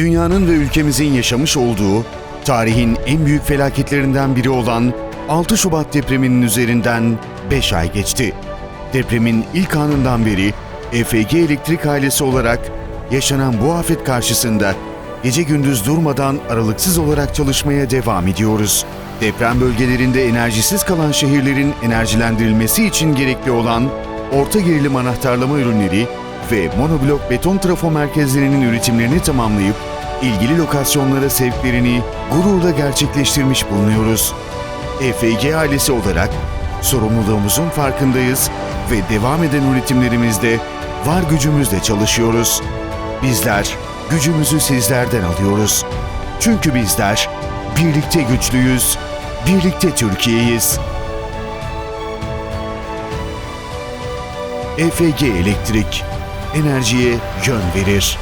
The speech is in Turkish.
dünyanın ve ülkemizin yaşamış olduğu tarihin en büyük felaketlerinden biri olan 6 Şubat depreminin üzerinden 5 ay geçti. Depremin ilk anından beri EFG Elektrik ailesi olarak yaşanan bu afet karşısında gece gündüz durmadan aralıksız olarak çalışmaya devam ediyoruz. Deprem bölgelerinde enerjisiz kalan şehirlerin enerjilendirilmesi için gerekli olan orta gerilim anahtarlama ürünleri ve monoblok beton trafo merkezlerinin üretimlerini tamamlayıp ilgili lokasyonlara sevklerini gururla gerçekleştirmiş bulunuyoruz. EFG ailesi olarak sorumluluğumuzun farkındayız ve devam eden üretimlerimizde var gücümüzle çalışıyoruz. Bizler gücümüzü sizlerden alıyoruz. Çünkü bizler birlikte güçlüyüz, birlikte Türkiye'yiz. EFG Elektrik enerjiye yön verir.